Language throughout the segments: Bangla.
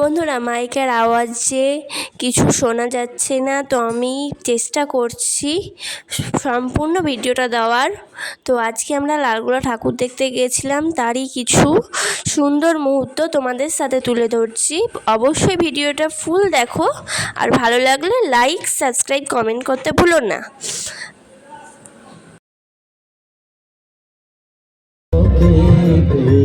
বন্ধুরা, মাইকের আওয়াজে কিছু শোনা যাচ্ছে না, তো আমি চেষ্টা করছি সম্পূর্ণ ভিডিওটা দেওয়ার। তো আজকে আমরা লালগোলা ঠাকুর দেখতে গিয়েছিলাম তারই কিছু সুন্দর মুহূর্ত তোমাদের সাথে তুলে ধরছি। অবশ্যই ভিডিওটা ফুল দেখো, আর ভালো লাগলে লাইক, সাবস্ক্রাইব, কমেন্ট করতে ভুলো না। চলো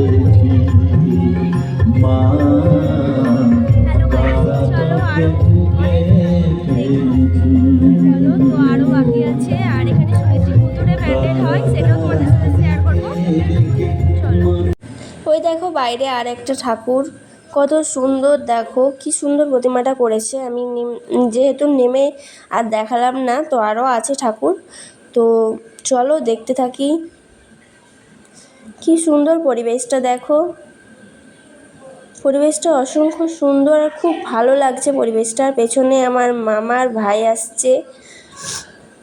ওই দেখো বাইরে আর একটা ঠাকুর, কত সুন্দর, দেখো কি সুন্দর প্রতিমাটা করেছে। আমি যেহেতু নেমে আর দেখালাম না, তো আরও আছে ঠাকুর। তো চলো দেখতে থাকি। কি সুন্দর পরিবেশটা, দেখো। পরিবেশটা অসংখ্য সুন্দর আর খুব ভালো লাগছে পরিবেশটার পেছনে আমার মামার ভাই আসছে।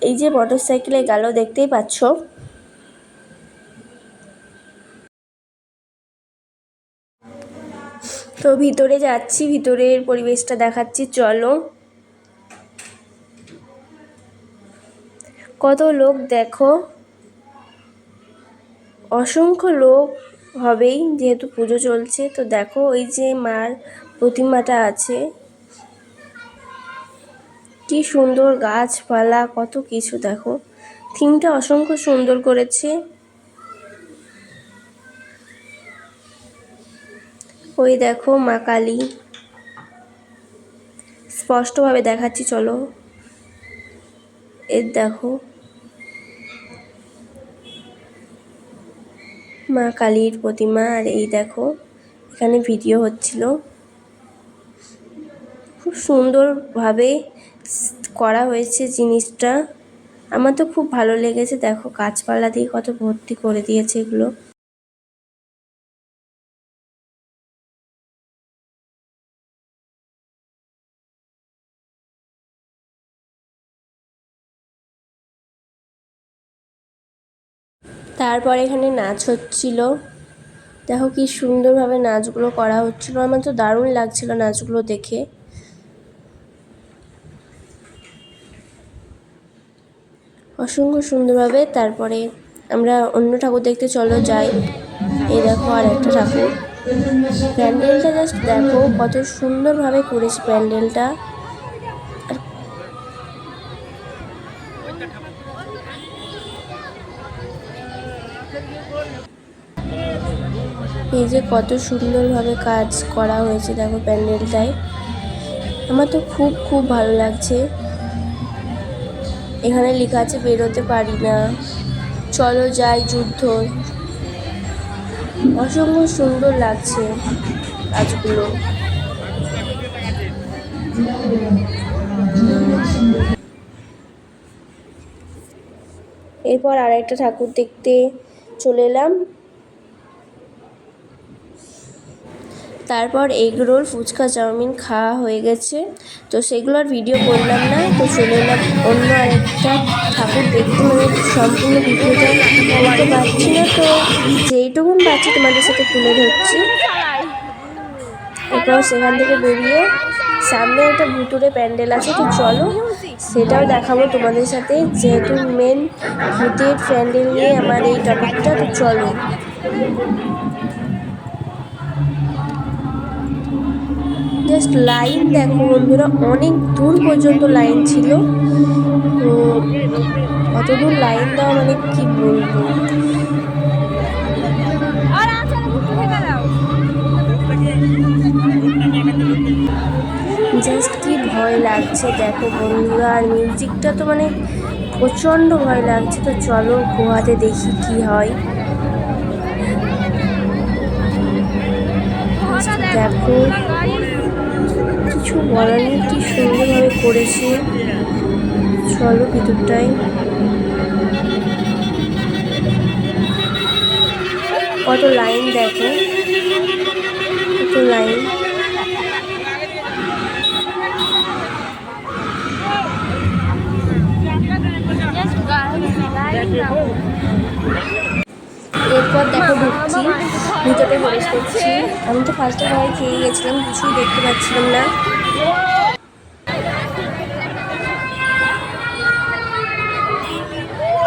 এই যে মোটর সাইকেলে গেল, দেখতেই পাচ্ছ। তো ভিতরে যাচ্ছি, ভিতরের পরিবেশটা দেখাচ্ছি, চলো। কত লোক দেখো। অসংখ্য লোক। হবেই, যেহেতু পুজো চলছে। তো দেখো, ওই যে মার প্রতিমাটা আছে। কি সুন্দর গাছপালা, কত কিছু দেখো। থিমটা অসংখ্য সুন্দর করেছে। ওই দেখো, মা কালী। স্পষ্টভাবে দেখাচ্ছি, চলো। এর দেখো। মা কালীর প্রতিমা, আর এই দেখো, এখানে ভিডিও হচ্ছিল। খুব সুন্দরভাবে করা হয়েছে জিনিসটা। আমার তো খুব ভালো লেগেছে, দেখো, গাছপালা দিয়ে কত ভর্তি করে দিয়েছে এগুলো। তারপর এখানে নাচ হচ্ছিল। দেখো কি সুন্দরভাবে নাচগুলো করা হচ্ছিল। আমার তো দারুণ লাগছিল নাচগুলো দেখে। অসংখ্য সুন্দরভাবে তারপরে আমরা অন্য ঠাকুর দেখতে চলো, যাই। এই দেখো আর একটা ঠাকুর। প্যান্ডেলটা জাস্ট দেখো কত সুন্দরভাবে করেছে প্যান্ডেলটা। এই যে কত সুন্দরভাবে কাজ করা হয়েছে দেখো প্যান্ডেলটায়। আমার তো খুব খুব ভালো লাগছে। এখানে লেখা আছে, বেরোতে পারি না। চলো যাই যুদ্ধ। অসংখ্য সুন্দর লাগছে কাজগুলো। এরপর আর একটা ঠাকুর দেখতে চলে এলাম। তারপর এগ রোল ফুচকা, চাউমিন খাওয়া হয়ে গেছে। তো সেগুলো আর ভিডিও করলাম না, তো চলে এলাম অন্য আরেকটা ঠাকুর দেখতে। মানে সম্পূর্ণ ভিডিওটা করতে পারছি না, তো যেইটুকুন পাচ্ছি তোমাদের সাথে তুলে ধরছি। এরপর সেখান থেকে বেরিয়ে সামনে একটা ভুতুরে প্যান্ডেল আছে, তো চলো সেটাও দেখাবো তোমাদের সাথে। যেহেতু মেন ভূতের প্যান্ডেল নিয়ে আমার এই টপিকটা তো চলো। জাস্ট লাইন দেখো বন্ধুরা, অনেক দূর পর্যন্ত লাইন ছিল। তো অত দূর লাইন দেওয়া মানে কি বলব? ভয় লাগছে, দেখো বন্ধুরা, আর মিউজিকটা তো মানে প্রচণ্ড ভয় লাগছে, তো চলো গোয়াতে দেখি কি হয়। দেখো, কিছু বলার নেই, কি সুন্দরভাবে করেছে। চলো ভিতরটায়। কত লাইন দেখো, কত লাইন। এরপর দেখো ঢুকছি ভিতরে প্রবেশ করছি। আমি তো ফার্স্টে ভয় খেয়ে গেছিলাম কিছুই দেখতে পাচ্ছিলাম না।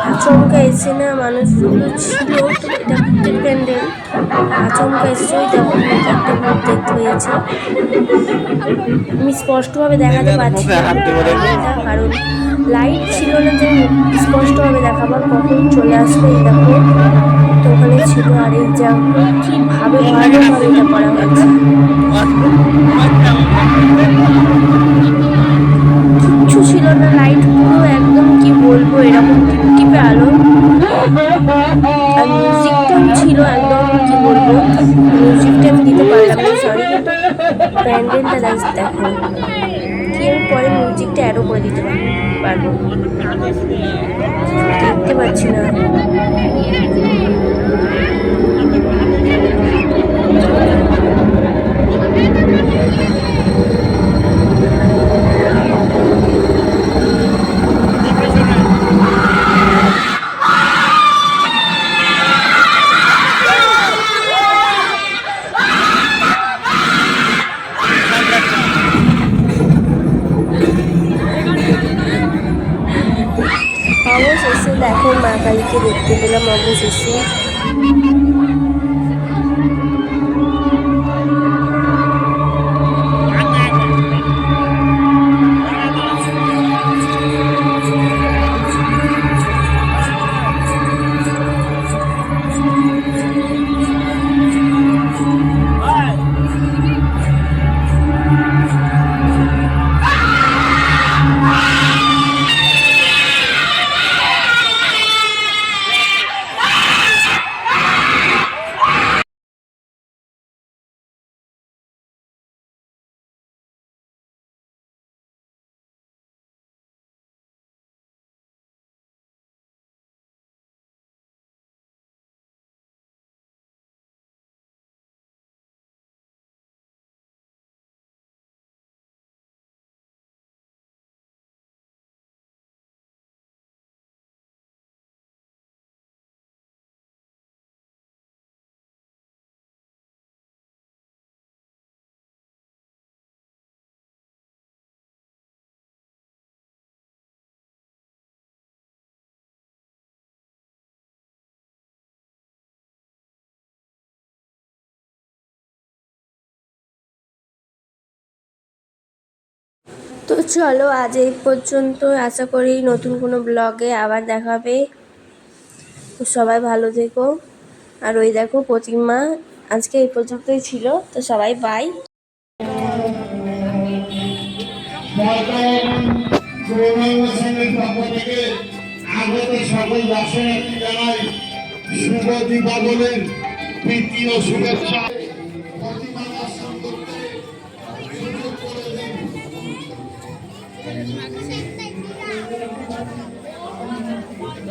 আচমকা এসে না মানুষগুলো ছিল এটা ভূতের প্যান্ডেল। আচমকা এসে ওই দেখো একটা ভূত দেখতে পেয়েছে। আমি স্পষ্টভাবে দেখাতে পারছি না কারণ লাইট ছিল না যে স্পষ্টভাবে দেখাবার কখন চলে আসবে দেখো। তো ওখানে ছিল আর এই যা কীভাবে ভালোভাবে এটা করা হয়েছে। কিচ্ছু ছিল না লাইট পুরো একদম কি বলব, এরকম টিপটিপে আলো। মিউজিকটাও ছিল একদম কি বলব মিউজিকটা আমি দিতে পারলাম না সরি প্যান্ডেলটা দেখো। কি পরে অ্যাডও করে দিতে পার- পারব। দেখতে পাচ্ছি না। কালীকে দেখতে পেলাম অবশেষে তো চলো আজ এই পর্যন্ত আশা করি নতুন কোনো ব্লগে আবার দেখাবে তো সবাই ভালো থেকো আর ওই দেখো প্রতিমা আজকে এই পর্যন্তই ছিল তো সবাই বাই শুভ দীপাবলির ও শুভেচ্ছা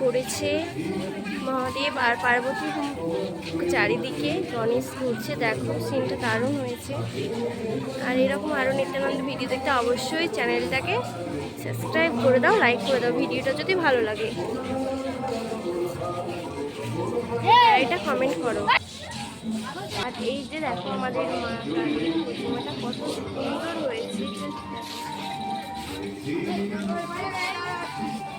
করেছে মহাদেব আর পার্বতী চারিদিকে গণেশ ঘুরছে। দেখো সিনটা দারুণ হয়েছে। আর এরকম আরও নিত্যানন্দ ভিডিও দেখতে অবশ্যই চ্যানেলটাকে সাবস্ক্রাইব করে দাও লাইক করে দাও। ভিডিওটা যদি ভালো লাগে। এটা কমেন্ট করো। আর এই যে দেখো আমাদের কত সুন্দর হয়েছে।